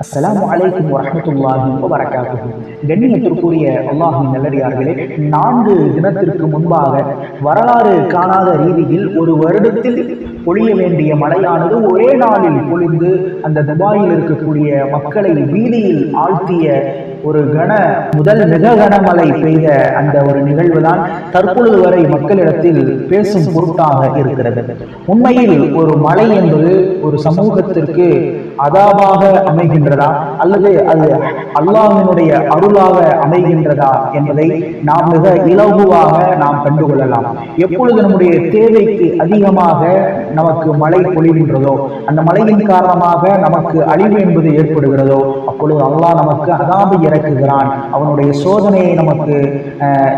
அஸ்லாம் வலைக்கும் வரஹமத்துல்லாஹி வபரகாத்துஹு. கண்ணியத்திற்குரிய அல்லாஹின் நல்லடியார்களே நான்கு தினத்திற்கு முன்பாக வரலாறு காணாத ரீதியில் ஒரு வருடத்தில் பொழிய வேண்டிய மழையானது ஒரே நாளில் பொழிந்து அந்த துபாயில் இருக்கக்கூடிய மக்களை வீதியில் ஆழ்த்திய ஒரு கன முதல் மிக கனமழை பெய்த அந்த ஒரு நிகழ்வு தான் தற்பொழுது வரை மக்களிடத்தில் பேசும் பொருட்டாக இருக்கிறது. உண்மையில் ஒரு மழை என்பது ஒரு சமூகத்திற்கு அதாவாக அமைகின்றதா? அல்லது அது அல்லாஹினுடைய அருளாக அமைகின்றதா என்பதை நாம் மிக இலகுவாக நாம் கண்டுகொள்ளலாம். எப்பொழுது நம்முடைய தேவைக்கு அதிகமாக நமக்கு மழை பொழிகின்றதோ அந்த மழையின் காரணமாக நமக்கு அழிவு என்பது ஏற்படுகிறதோ அப்பொழுது அல்லாஹ் நமக்கு அதாபு இறக்குகிறான். அவனுடைய சோதனையை நமக்கு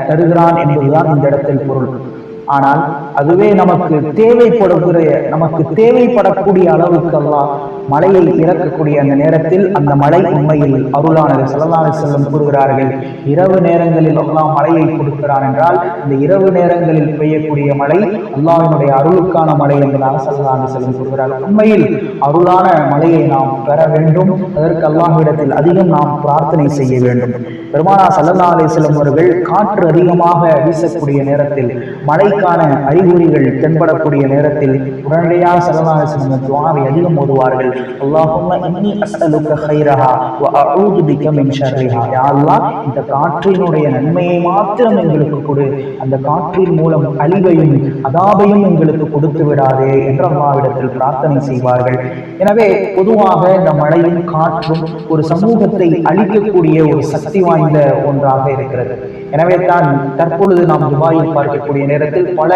தருகிறான் என்பதுதான் இந்த இடத்தில் பொருள். ஆனால் அதுவே நமக்கு தேவைப்படுகிற நமக்கு தேவைப்படக்கூடிய அளவுக்கு மலையை இறக்கக்கூடிய அந்த நேரத்தில் அந்த மழை உண்மையில் அருளானது. செல்லலான செல்லும் கூறுகிறார்கள் இரவு நேரங்களில் எல்லாம் மழையை கொடுக்கிறான் என்றால் இந்த இரவு நேரங்களில் பெய்யக்கூடிய மழை அல்லாவினுடைய அருளுக்கான மழை என்பதாக செல்லலான செல்லும் கூறுகிறார்கள். உண்மையில் அருளான மழையை நாம் பெற வேண்டும். அதற்கு அல்லாஹிடத்தில் அதிகம் நாம் பிரார்த்தனை செய்ய வேண்டும். பெருமானா சல்லல்லா அலி செல்லும் அவர்கள் காற்று அதிகமாக வீசக்கூடிய நேரத்தில் மழைக்கான அறிகுறிகள் தென்படக்கூடிய நேரத்தில் உடனடியாக சல்லல்லா அலி செல்லும் துவாவை அதிகம் ஓதுவார்கள். அல்லாஹும்ம இன்னி அஸ்அலுக கைரஹா வ அஊது பிக மின் ஷர்ரிஹா யா அல்லாஹ் இந்த காற்றினுடைய நன்மையை மாத்திரம் எங்களுக்கு கொடு. அந்த காற்றின் மூலம் அழிவையும் அதாபையும் எங்களுக்கு கொடுத்து விடாதே என்று அம்மாவிடத்தில் பிரார்த்தனை செய்வார்கள். எனவே பொதுவாக இந்த மழையும் காற்றும் ஒரு சமூகத்தை அழிக்கக்கூடிய ஒரு சக்தி வாய்ந்த ஒன்றாக இருக்கிறது. எனவே தான் தற்பொழுது நாம் துபாயில் பார்க்கக்கூடிய நேரத்தில் பல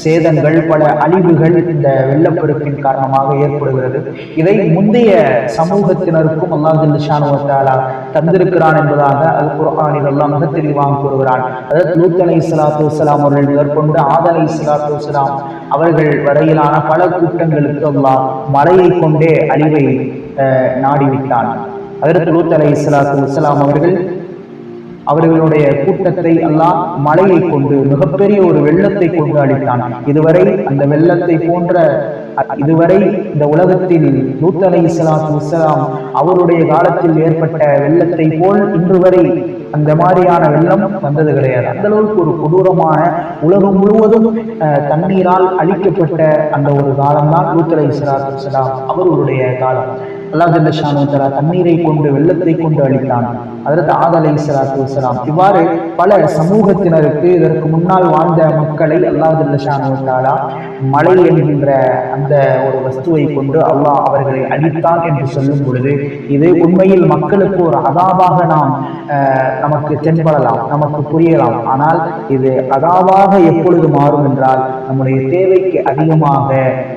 சேதங்கள் பல அழிவுகள் இந்த வெள்ளப்பெருக்கின் காரணமாக ஏற்படுகிறது. இதை முந்தைய சமூகத்தினருக்கும் அல்லாஹாலா தந்திருக்கிறான் என்பதாக அல் குர்ஆனில் எல்லாம் மிக தெளிவாக கூறுகிறான். அதாவது லூத் அலை சலாத்து வலாம் அவர்கள் மேற்கொண்டு ஆத் அலை சலாத்து வலாம் அவர்கள் வரையிலான பல கூட்டங்களுக்கு அல்லாஹ் மலையை கொண்டே அழிவை நாடிவிட்டான். அதற்கு லூத் அலை சலாத்து வலாம் அவர்கள் அவர்களுடைய கூட்டத்தை எல்லாம் மழையை கொண்டு மிகப்பெரிய ஒரு வெள்ளத்தை கொண்டு அளித்தான் இதுவரை அந்த வெள்ளத்தை போன்ற இதுவரை இந்த உலகத்தில் நூத்தலை இஸ்லாத்து இஸ்லாம் அவருடைய காலத்தில் ஏற்பட்ட வெள்ளத்தை போல் இன்று வரை அந்த மாதிரியான வெள்ளம் வந்தது கிடையாது. அந்த அளவுக்கு ஒரு கொடூரமான உலகம் முழுவதும் தண்ணீரால் அழிக்கப்பட்ட அந்த ஒரு காலம் தான் நூத்தலை இஸ்லாத்து இஸ்லாம் அவருடைய காலம். அல்லாஹ் தலா தண்ணீரை கொண்டு வெள்ளத்தை கொண்டு அளித்தான் அதற்கு ஆதலை சலாத்து இஸ்லாம் இவ்வாறு பல சமூகத்தினருக்கு இதற்கு முன்னால் வாழ்ந்த மக்களை அல்லாஹ் மலை மழை என்கின்ற அந்த ஒரு வஸ்துவை கொண்டு அல்லாஹ் அவர்களை அழித்தான் என்று சொல்லும் பொழுது இது உண்மையில் மக்களுக்கு ஒரு அதாவாக நாம் நமக்கு தென்படலாம் நமக்கு புரியலாம். ஆனால் இது அதாவாக எப்பொழுது மாறும் என்றால் நம்முடைய தேவைக்கு அதிகமாக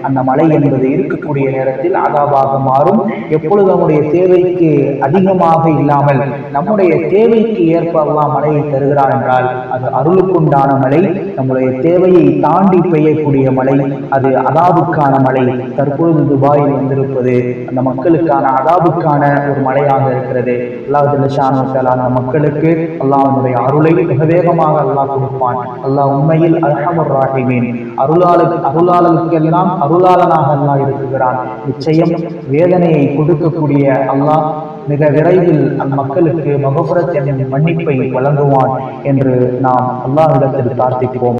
அந்த மலை என்பது இருக்கக்கூடிய நேரத்தில் அதாவாக மாறும். எப்பொழுது நம்முடைய தேவைக்கு அதிகமாக இல்லாமல் நம்முடைய தேவைக்கு ஏற்ப அல்லாஹ் மழையை தருகிறார் என்றால் அது அருளுக்குண்டான மழை நம்முடைய தேவையை தாண்டி பெய்யக்கூடிய மழை அது அதாபுக்கான மழை தற்பொழுது துபாயில் வந்திருப்பது அந்த மக்களுக்கான அதாபுக்கான ஒரு மழையாக இருக்கிறது. அல்லாஹ் அந்த மக்களுக்கு அல்லாஹனுடைய அருளை மிக வேகமாக அல்லாஹ் கொடுப்பான். அல்லாஹ் உண்மையில் அல்ஹமுர் ராஹிமீன். அருளாளு அருளாளருக்கெல்லாம் அருளாளனாக அல்லாஹ் இருக்குகிறான். நிச்சயம் வேதனையை கொடுக்கக்கூடிய அல்லாஹ் மிக விரைவில் அம்மக்களுக்கு மகபுரத் என்னும் மன்னிப்பை வழங்குவான் என்று நாம் அல்லாஹிடத்தில் பிரார்த்திப்போம்.